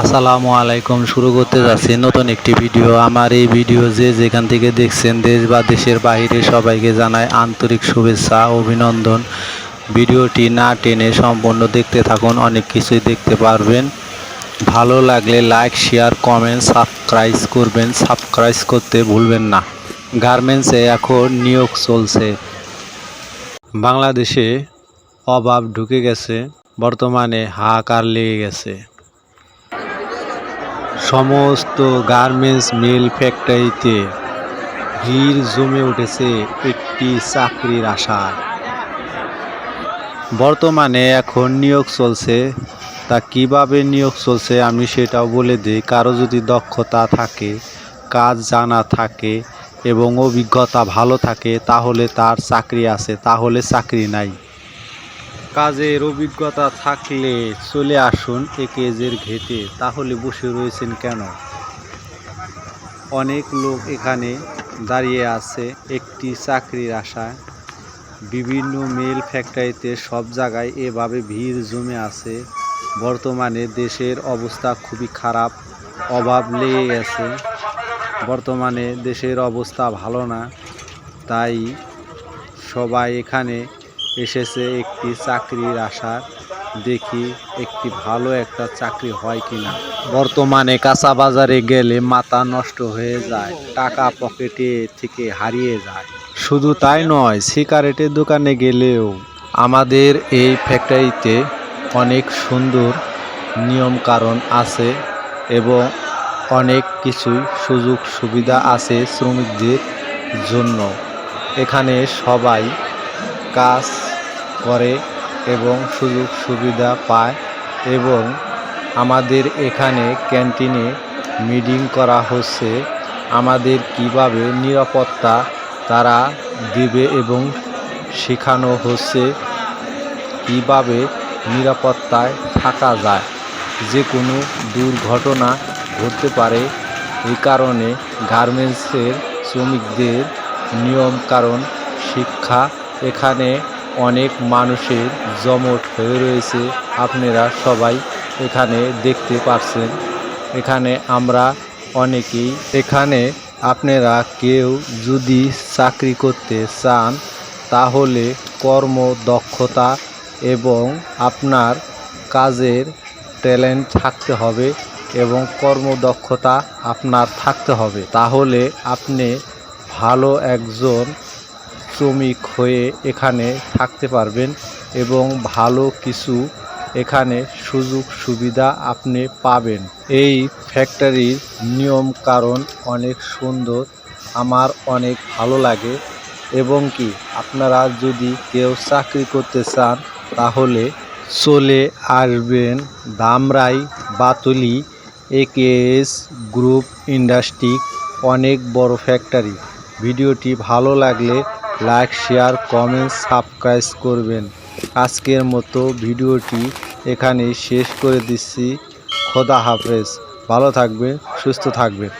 আসসালামু আলাইকুম, শুরু করতে যাচ্ছি নতুন একটি ভিডিও। আমার এই ভিডিও যে যেখান থেকে দেখছেন, দেশ বা দেশের বাইরে সবাইকে জানায় আন্তরিক শুভেচ্ছা, অভিনন্দন। ভিডিওটি না টেনে সম্পূর্ণ দেখতে থাকুন, অনেক কিছুই দেখতে পারবেন। ভালো লাগলে লাইক, শেয়ার, কমেন্ট, সাবস্ক্রাইব করবেন। সাবস্ক্রাইব করতে ভুলবেন না। গার্মেন্টসে এখন নিয়োগ চলছে। বাংলাদেশে অভাব ঢুকে গেছে, বর্তমানে হাহাকার লেগে গেছে। সমস্ত গার্মেন্টস মিল ফ্যাক্টরিতে ভিড় জমে উঠেছে একটি চাকরির আশায়। বর্তমানে এখন নিয়োগ চলছে। তা কীভাবে নিয়োগ চলছে আমি সেটাও বলে দিই, কারও যদি দক্ষতা থাকে, কাজ জানা থাকে এবং অভিজ্ঞতা ভালো থাকে, তাহলে তার চাকরি আছে, তাহলে চাকরি নাই। কাজের অভিজ্ঞতা থাকলে চলে আসুন একেজের ঘেটে, তাহলে বসে রয়েছেন কেন? অনেক লোক এখানে দাঁড়িয়ে আছে, একটি চাকরির আশায়। বিভিন্ন মেল ফ্যাক্টরিতে সব জায়গায় এভাবে ভিড় জমে আছে। বর্তমানে দেশের অবস্থা খুবই খারাপ, অভাব লেগে গেছে। বর্তমানে দেশের অবস্থা ভালো না, তাই সবাই এখানে এসেছে একটি চাকরির আশা। দেখি একটি ভালো একটা চাকরি হয় কিনা। বর্তমানে কাঁচা বাজারে গেলে মাথা নষ্ট হয়ে যায়, টাকা পকেটে থেকে হারিয়ে যায়। শুধু তাই নয়, সিগারেটের দোকানে গেলেও আমাদের এই ফ্যাক্টরিতে অনেক সুন্দর নিয়ম কারণ আছে এবং অনেক কিছুই সুযোগ সুবিধা আছে শ্রমিকদের জন্য। এখানে সবাই কাজ করে এবং সুযোগ সুবিধা পায় এবং আমাদের এখানে ক্যান্টিনে মিটিং করা হচ্ছে। আমাদের কীভাবে নিরাপত্তা তারা দিবে এবং শেখানো হচ্ছে, কীভাবে নিরাপত্তায় থাকা যায় যে কোনো দুর্ঘটনা ঘটতে পারে। এই কারণে গার্মেন্টসের শ্রমিকদের নিয়ম কারণ শিক্ষা এখানে অনেক মানুষের জমট হয়ে রয়েছে। আপনারা সবাই এখানে দেখতে পাচ্ছেন এখানে আমরা অনেকেই। এখানে আপনারা কেউ যদি চাকরি করতে চান, তাহলে কর্মদক্ষতা এবং আপনার কাজের ট্যালেন্ট থাকতে হবে এবং কর্মদক্ষতা আপনার থাকতে হবে। তাহলে আপনি ভালো একজন শ্রমিক হয়ে এখানে থাকতে পারবেন এবং ভালো কিছু এখানে সুযোগ সুবিধা আপনি পাবেন। এই ফ্যাক্টরির নিয়ম কারণ অনেক সুন্দর, আমার অনেক ভালো লাগে এবং কি আপনারা যদি কেউ চাকরি করতে চান তাহলে চলে আসবেন Dhamrai Batuli AKS group industry, অনেক বড় ফ্যাক্টরি। ভিডিওটি ভালো লাগলে লাইক, শেয়ার, কমেন্ট, সাবস্ক্রাইব করবেন। আজকের মতো ভিডিওটি এখানে শেষ করে দিচ্ছি। খোদা হাফেজ। ভালো থাকবে সুস্থ থাকবেন।